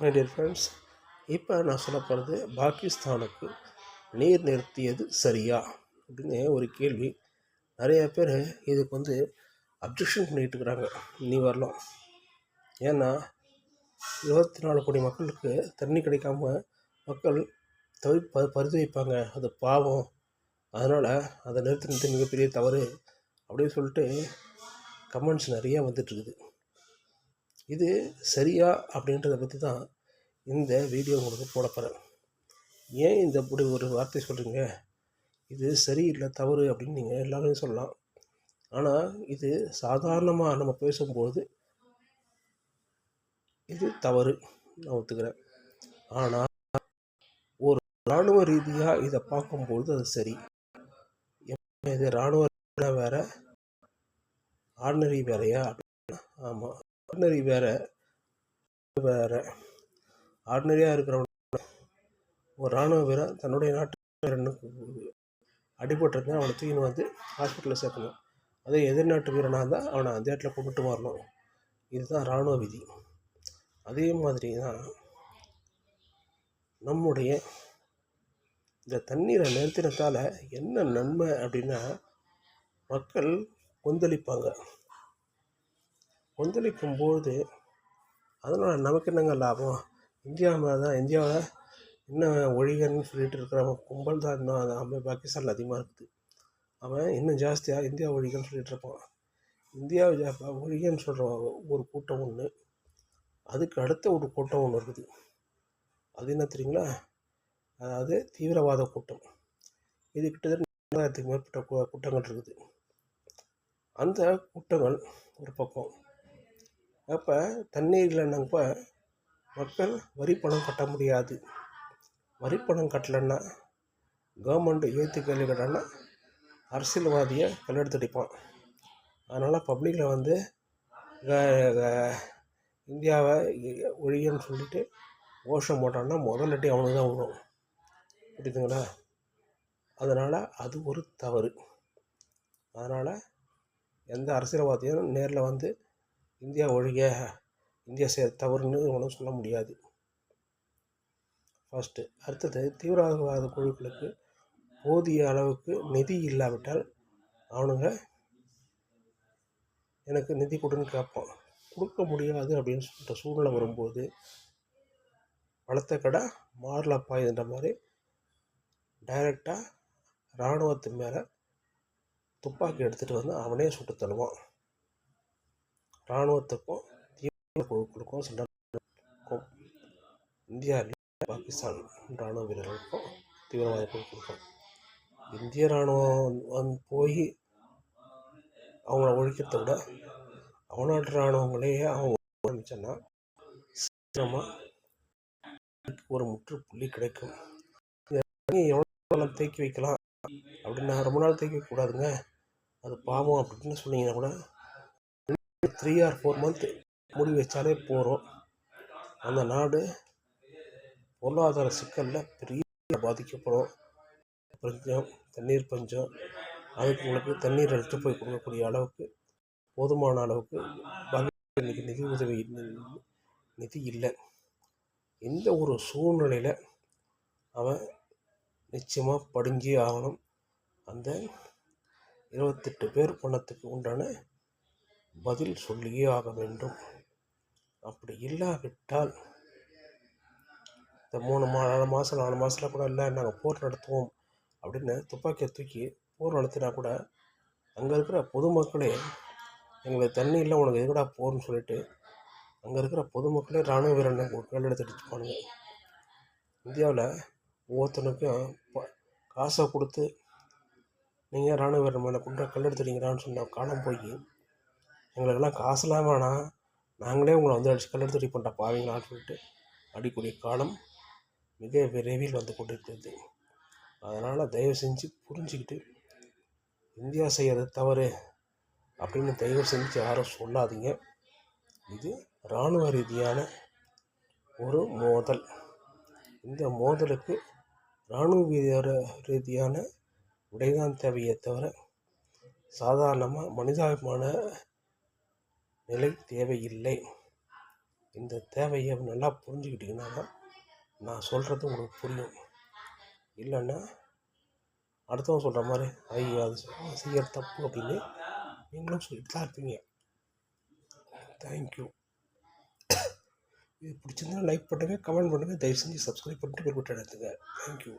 My dear friends இப்போ நான் சொல்ல போகிறது பாகிஸ்தானுக்கு நீர் நிறுத்தியது சரியா? அப்படின்னு ஒரு கேள்வி. நிறைய பேர் இதுக்கு வந்து அப்ஜெக்ஷன் பண்ணிகிட்டு இருக்கிறாங்க. நீ வரலாம். ஏன்னா இருபத்தி நாலு கோடி மக்களுக்கு தண்ணி கிடைக்காம மக்கள் தவி ப பரிதவிப்பாங்க. அது பாவம். அதனால் அதை நிறுத்தினது மிகப்பெரிய தவறு அப்படின்னு சொல்லிட்டு கமெண்ட்ஸ் நிறையா வந்துட்டுருக்குது இது சரியா அப்படின்றத பற்றி தான் இந்த வீடியோ உங்களுக்கு போட போகிறேன் ஏன் இந்த இப்படி ஒரு வார்த்தை சொல்கிறீங்க இது சரியில்லை தவறு அப்படின்னு நீங்கள் எல்லாருமே சொல்லலாம். ஆனால் இது சாதாரணமாக நம்ம பேசும்போது இது தவறு நான் ஒத்துக்கிறேன். ஆனால் ஒரு இராணுவ ரீதியாக இதை பார்க்கும்போது அது சரி. இது இராணுவ வேறு ஆர்டினரி வேறையா? அப்படின்னா ஆமாம் ஆர்டினரி வேறு. வேறு. ஆர்டினரியாக இருக்கிறவன் ஒரு இராணுவ வீரர் தன்னுடைய நாட்டு அடிபட்டிருந்தா அவனை தூக்கின்னு வந்து ஹாஸ்பிட்டலில் சேர்க்கணும். அதே எதிர்நாட்டு வீரனாக இருந்தால் அவனை அந்த இடத்துல கொண்டுட்டு வரணும். இதுதான் இராணுவ விதி. அதே மாதிரி தான் நம்முடைய இந்த தண்ணீரை நிறுத்தினத்தால் என்ன நன்மை அப்படின்னா மக்கள் கொந்தளிப்பாங்க. கொந்தளிக்கும் போது அதனால் நமக்கு என்னங்க லாபம்? இந்தியா தான் இந்தியாவில் இன்னும் ஒழிகன்னு சொல்லிட்டு இருக்கிறவன் கும்பல் தான் இன்னும் அது பாகிஸ்தானில் அதிகமாக இருக்குது. அவன் இன்னும் ஜாஸ்தியாக இந்தியா ஒழிகன்னு சொல்லிட்டு இருப்பான். இந்தியா ஒழிகன்னு சொல்கிற ஒரு கூட்டம் ஒன்று அதுக்கு அடுத்த ஒரு கூட்டம் ஒன்று இருக்குது. அது என்ன தெரியுங்களா? அதாவது தீவிரவாத கூட்டம். இது கிட்டத்தட்ட ரெண்டாயிரத்துக்கு மேற்பட்ட கூட்டங்கள் இருக்குது. அந்த கூட்டங்கள் ஒரு பக்கம். அப்போ தண்ணீர் இல்லைன்னாப்ப மக்கள் வரி பணம் கட்ட முடியாது. வரி பணம் கட்டலைன்னா கவர்மெண்ட் ஏற்று கேள்வி கேட்டான்னா அரசியல்வாதியை கல்லெடுத்துடிப்பான். அதனால் பப்ளிக்கில் வந்து இந்தியாவை ஒழியன்னு சொல்லிட்டு ஓஷம் போட்டான்னா முதல்லட்டி அவனுக்கு தான் விடும் புரியுதுங்களா? அதனால் அது ஒரு தவறு. அதனால் எந்த அரசியல்வாதியும் நேரில் வந்து இந்தியா ஒழிக இந்தியா செய்ய தவறுன்னு ஒன்றும் சொல்ல முடியாது. ஃபஸ்ட்டு அடுத்தது தீவிரவாத குழுக்களுக்கு போதிய அளவுக்கு நிதி இல்லாவிட்டால் அவனுங்க எனக்கு நிதி கொடுன்னு கேட்பான் கொடுக்க முடியாது அப்படின்னு சொல்லிட்ட சூழ்நிலை வரும்போது வளர்த்த கடை மாரில் பாயுதுன்ற மாதிரி டைரெக்டாக இராணுவத்து மேலே துப்பாக்கி எடுத்துகிட்டு வந்து அவனே சுட்டு தள்ளுவான். இராணுவத்துக்கும் தீவிர குழுக்களுக்கும் சண்டை இந்தியாவில் பாகிஸ்தான் இராணுவ வீரர்களுக்கும் தீவிரவாத குழுக்களுக்கும் இந்திய இராணுவம் போய் அவங்கள ஒழிக்கிறத விட அவநாட்டு இராணுவங்களையே அவங்க ஆரம்பிச்சோன்னா சீக்கிரமாக ஒரு முற்றுப்புள்ளி கிடைக்கும். எவ்வளோ தேக்கி வைக்கலாம். அப்படின்னா ரொம்ப நாள் தேக்கி வைக்கக்கூடாதுங்க. அது பாவம் அப்படின்னு சொன்னீங்கன்னா கூட த்ரீ ஆர் ஃபோர் மந்த் முடி வச்சாலே போகிறோம் அந்த நாடு பொருளாதார சிக்கலில் பெரிய பாதிக்கப்படும். பஞ்சம் தண்ணீர் பஞ்சம் அதுக்கு உங்களுக்கு தண்ணீர் எடுத்து போய் கொடுக்கக்கூடிய அளவுக்கு போதுமான அளவுக்கு இன்றைக்கி நிதி உதவி நிதி இல்லை. இந்த ஒரு சூழ்நிலையில் அவன் நிச்சயமாக படிஞ்சே ஆகணும். அந்த இருபத்தெட்டு பேர் பணத்துக்கு உண்டான பதில் சொல்லியே ஆக வேண்டும். அப்படி இல்லாவிட்டால் இந்த மூணு மா நாலு மாதம் நாலு மாதத்தில் கூட இல்லை நாங்கள் போர் நடத்துவோம் அப்படின்னு துப்பாக்கியை தூக்கி போர் நடத்தினா கூட அங்கே இருக்கிற பொதுமக்களே எங்களுக்கு தண்ணி இல்லை உனக்கு எதுக்கடா போர்னு சொல்லிட்டு அங்கே இருக்கிற பொதுமக்களே இராணுவ வீரனை கல் எடுத்து அடிச்சுப்பானுங்க இந்தியாவில் ஒவ்வொருத்தனுக்கும் காசை கொடுத்து நீங்கள் இராணுவ வீரன் மேலே கொண்டு கல் எடுத்துட்டீங்கடான்னு சொன்ன காலம் போய் எங்களுக்கெல்லாம் காசுலாம் வேணாம் நாங்களே உங்களை வந்து அடிச்சு கல்லெடுத்து பண்ணுற பாவீங்களான்னு சொல்லிட்டு அடிக்கூடிய காலம் மிக விரைவில் வந்து கொண்டிருக்கிறது. அதனால் தயவு செஞ்சு புரிஞ்சுக்கிட்டு இந்தியா செய்கிறது தவறு அப்படின்னு தயவு செஞ்சு யாரும் சொல்லாதீங்க. இது இராணுவ ரீதியான ஒரு மோதல். இந்த மோதலுக்கு இராணுவ ரீதியான உடைதான் தேவையே தவிர சாதாரணமாக மனிதாபிமான நிலை தேவையில்லை. இந்த தேவையை நல்லா புரிஞ்சுக்கிட்டிங்கன்னா தான் நான் சொல்கிறது உங்களுக்கு புரியும். இல்லைன்னா அடுத்தவங்க சொல்கிற மாதிரி ஐயோ அது செய்கிற தப்பு அப்படின்னு நீங்களும் சொல்லிட்டு தான் இருப்பீங்க. தேங்க்யூ இது பிடிச்சிருந்தா லைக் பண்ணுங்கள் கமெண்ட் பண்ணுங்கள் தயவு செஞ்சு சப்ஸ்கிரைப் பண்ணிட்டு பெருமிட்டு எடுத்துங்க தேங்க்யூ